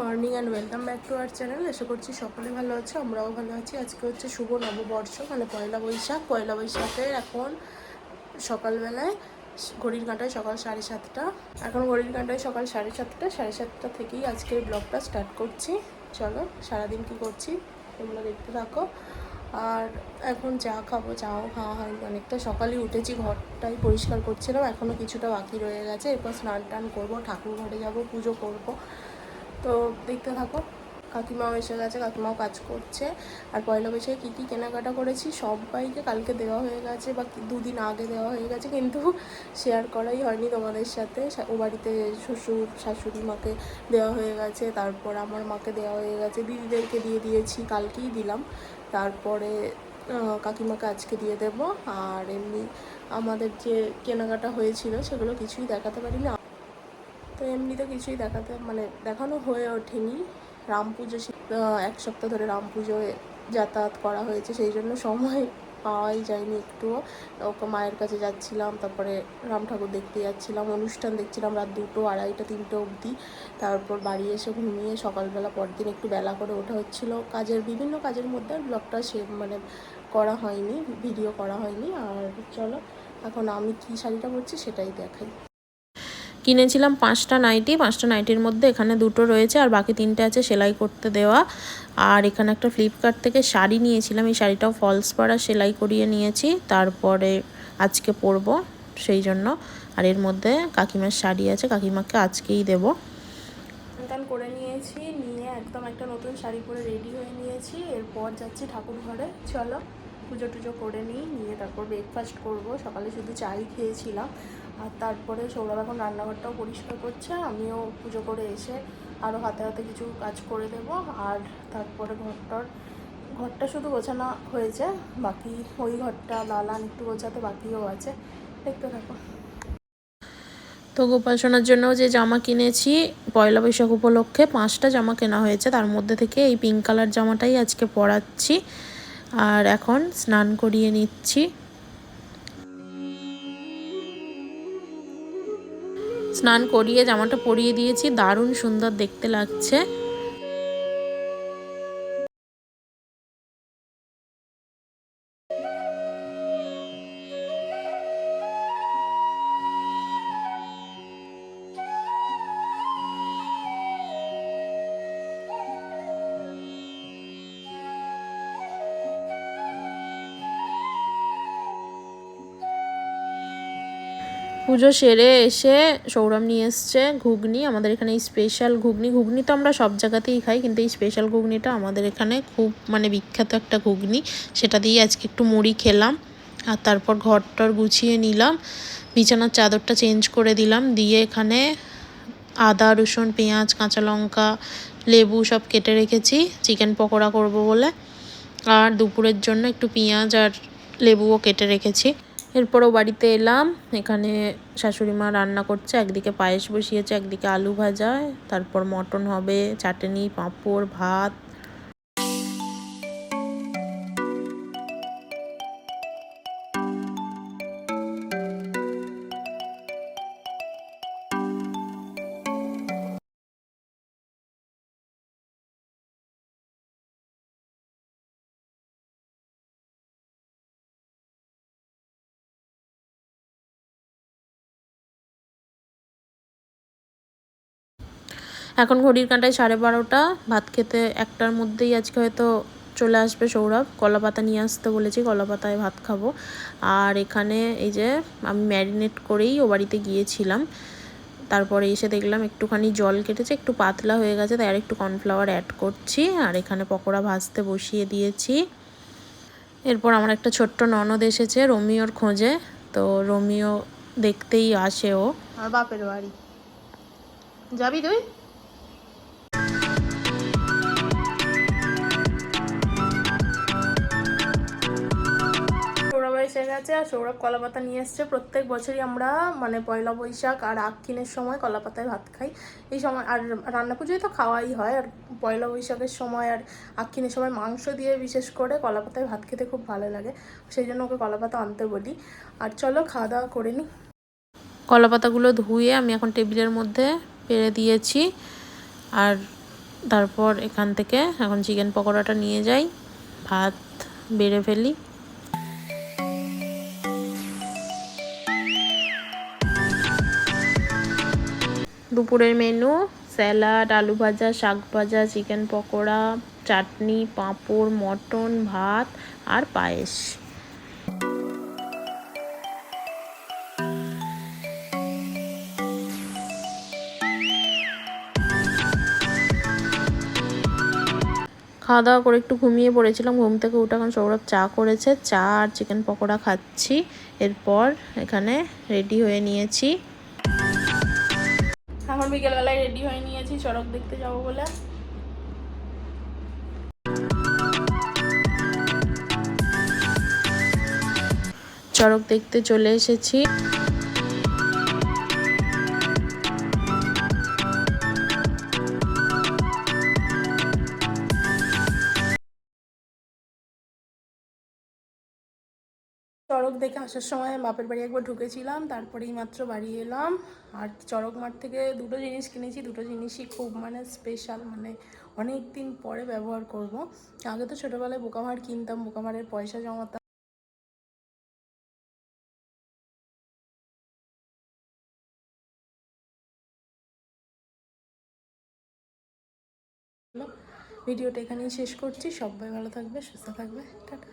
Morning and welcome back to our channel. আশা করছি সকলে ভালো আছে, আমরাও ভালো আছি। আজকে হচ্ছে শুভ নববর্ষ মানে পয়লা বৈশাখ। পয়লা বৈশাখের এখন সকালবেলায় ঘড়ির কাঁটায় সকাল সাড়ে সাতটা। এখন ঘড়ির কাঁটায় সকাল সাড়ে সাতটা সাড়ে সাতটা থেকেই আজকের ব্লগটা স্টার্ট করছি। চলো, সারাদিন কি করছি তোমরা দেখতে থাকো। আর এখন চা খাব, চাও খাওয়া হয়নি অনেকটা সকালে উঠেছি, ঘরটাই পরিষ্কার করছিলাম। এখনও কিছুটা বাকি রয়ে গেছে। এরপর স্নান টান করব, ঠাকুর ঘরে যাব, পুজো করব। তো দেখতে থাকো। কাকিমাও এসে গেছে, কাকিমাও কাজ করছে। আর পয়লা বৈশাখে কী কী কেনাকাটা করেছি সবাইকে কালকে দেওয়া হয়ে গেছে বা দুদিন আগে দেওয়া হয়ে গেছে, কিন্তু শেয়ার করাই হয়নি তোমাদের সাথে। ও বাড়িতে শ্বশুর, শাশুড়ি মাকে দেওয়া হয়ে গেছে, তারপর আমার মাকে দেওয়া হয়ে গেছে। দিদিদেরকে দিয়ে দিয়েছি, কালকেই দিলাম। তারপরে কাকিমাকে আজকে দিয়ে দেব। আর এমনি আমাদের যে কেনাকাটা হয়েছিল সেগুলো কিছুই দেখাতে পারিনি। তো এমনিতে কিছুই দেখাতে মানে দেখানো হয়ে ওঠেনি। রাম পুজো এক সপ্তাহ ধরে রাম পুজোয় যাতায়াত করা হয়েছে, সেই জন্য সময় পাওয়াই যায়নি একটুও। ওকে মায়ের কাছে যাচ্ছিলাম, তারপরে রাম ঠাকুর দেখতে যাচ্ছিলাম, অনুষ্ঠান দেখছিলাম রাত দুটো, আড়াইটা, তিনটে অবধি। তারপর বাড়ি এসে ঘুমিয়ে সকালবেলা পরদিন একটু বেলা করে ওঠা হচ্ছিল। কাজের, বিভিন্ন কাজের মধ্যে আর ব্লগটা সে মানে করা হয়নি, ভিডিও করা হয়নি। আর চলো, এখন আমি কী শাড়িটা পরছি সেটাই দেখাই। কিনেছিলাম পাঁচটা নাইটি, পাঁচটা নাইটির মধ্যে এখানে দুটো রয়েছে আর বাকি তিনটে আছে সেলাই করতে দেওয়া। আর এখানে একটা ফ্লিপকার্ট থেকে শাড়ি নিয়েছিলাম, এই শাড়িটাও ফলস পাড়া সেলাই করিয়ে নিয়েছি। তারপরে আজকে পরবো সেই জন্য। আর এর মধ্যে কাকিমার শাড়ি আছে, কাকিমাকে আজকেই দেবো। করে নিয়েছি, নিয়ে একদম একটা নতুন শাড়ি পরে রেডি হয়ে নিয়েছি। এরপর যাচ্ছি ঠাকুর ঘরে চলো। পুজো টুজো করে নিই, নিয়ে তারপর ব্রেকফাস্ট করব। সকালে শুধু চাই খেয়েছিলাম। আর তারপরে সৌরভ এখন রান্নাঘরটাও পরিষ্কার করছে, আমিও পুজো করে এসে আরও হাতে হাতে কিছু কাজ করে দেব। আর তারপরে ঘরটার, ঘরটা শুধু গোছানো হয়েছে, বাকি ওই ঘরটা লালান একটু গোছাতে বাকিও আছে। দেখতে থাকো। তো গোপাল সোনার জন্য যে জামা কিনেছি, পয়লা বৈশাখ উপলক্ষে পাঁচটা জামা কেনা হয়েছে। তার মধ্যে থেকে এই পিঙ্ক কালার জামাটাই আজকে পরাচ্ছি। আর এখন স্নান করিয়ে নিচ্ছি। স্নান করিয়ে জামাটা পরিয়ে দিয়েছি। দারুণ সুন্দর দেখতে লাগছে। পুজো সেরে এসে সৌরভ নিয়ে এসছে ঘুগনি, আমাদের এখানে স্পেশাল ঘুগনি। ঘুগনি তো আমরা সব জায়গাতেই খাই, কিন্তু এই স্পেশাল ঘুগনিটা আমাদের এখানে খুব মানে বিখ্যাত একটা ঘুগনি। সেটা দিয়ে আজকে একটু মুড়ি খেলাম, আর তারপর ঘরটর গুছিয়ে নিলাম, বিছানার চাদরটা চেঞ্জ করে দিলাম, দিয়ে এখানে আদা, রসুন, পেঁয়াজ, কাঁচা লঙ্কা, লেবু সব কেটে রেখেছি, চিকেন পকোড়া করব বলে। আর দুপুরের জন্য একটু পেঁয়াজ আর লেবুও কেটে রেখেছি। এরপরও বাড়িতে এলাম। এখানে শাশুড়ি মা রান্না করছে, একদিকে পায়েস বসিয়েছে, একদিকে আলু ভাজা, তারপর মটন হবে, চাটনি, পাঁপড়, ভাত এখন ঘড়ির কাঁটায় সাড়ে বারোটা। ভাত খেতে একটার মধ্যেই আজকে হয়তো চলে আসবে সৌরভ। কলা পাতা নিয়ে আসতে বলেছি, কলা পাতায় ভাত খাব। আর এখানে এই যে আমি ম্যারিনেট করেই ও বাড়িতে গিয়েছিলাম। তারপরে এসে দেখলাম একটুখানি জল কেটেছে, একটু পাতলা হয়ে গেছে, তাই আর একটু কর্নফ্লাওয়ার অ্যাড করছি। আর এখানে পকোড়া ভাজতে বসিয়ে দিয়েছি। এরপর আমার একটা ছোট্ট ননদ এসেছে, রোমিওর খোঁজে। তো রোমিও দেখতেই আসে ও। বাপের বাড়ি। যাবি তুই? গেছে আর সৌরভ কলা পাতা নিয়ে এসছে। প্রত্যেক বছরই আমরা মানে পয়লা বৈশাখ আর আক্ষিনের সময় কলা পাতায় ভাত খাই। এই সময় আর রান্না পুজোয় তো খাওয়াই হয়। আর পয়লা বৈশাখের সময় আর আক্ষিনের সময় মাংস দিয়ে বিশেষ করে কলা পাতায় ভাত খেতে খুব ভালো লাগে। সেই জন্য ওকে কলা পাতা আনতে বলি। আর চলো খাওয়া দাওয়া করে নিই। কলা পাতাগুলো ধুয়ে আমি এখন টেবিলের মধ্যে পেরে দিয়েছি। আর তারপর এখান থেকে এখন চিকেন পকোড়াটা নিয়ে যাই। ভাত বেড়ে ফেলি। দুপুরের মেনু স্যালাড আলু ভাজা, শাক ভাজা চিকেন পকোড়া, চাটনি, পাঁপড়, মটন, ভাত আর পায়েস। খাওয়া দাওয়া করে একটু ঘুমিয়ে পড়েছিলাম, ঘুম থেকে উঠে এখন সৌরভ চা করেছে, চা আর চিকেন পকোড়া খাচ্ছি। এরপর এখানে রেডি হয়ে নিয়েছি। এখন বিকেলবেলায় রেডি হয়ে নিয়েছি চড়ক দেখতে যাব বলে। চড়ক দেখতে চলে এসেছি। চড়ক দেখে আসার সময় বাপের বাড়ি একবার ঢুকেছিলাম, তারপরেই মাত্র বাড়ি এলাম। আর চড়ক মাঠ থেকে দুটো জিনিস কিনেছি, দুটো জিনিসই খুব মানে স্পেশাল মানে অনেক দিন পরে ব্যবহার করব। আগে তো ছোটোবেলায় বোকামার কিনতাম বোকামারের পয়সা জমাতাম। ভিডিওটা এখানেই শেষ করছি, সবাই ভালো থাকবে, সুস্থ থাকবে, টাটা।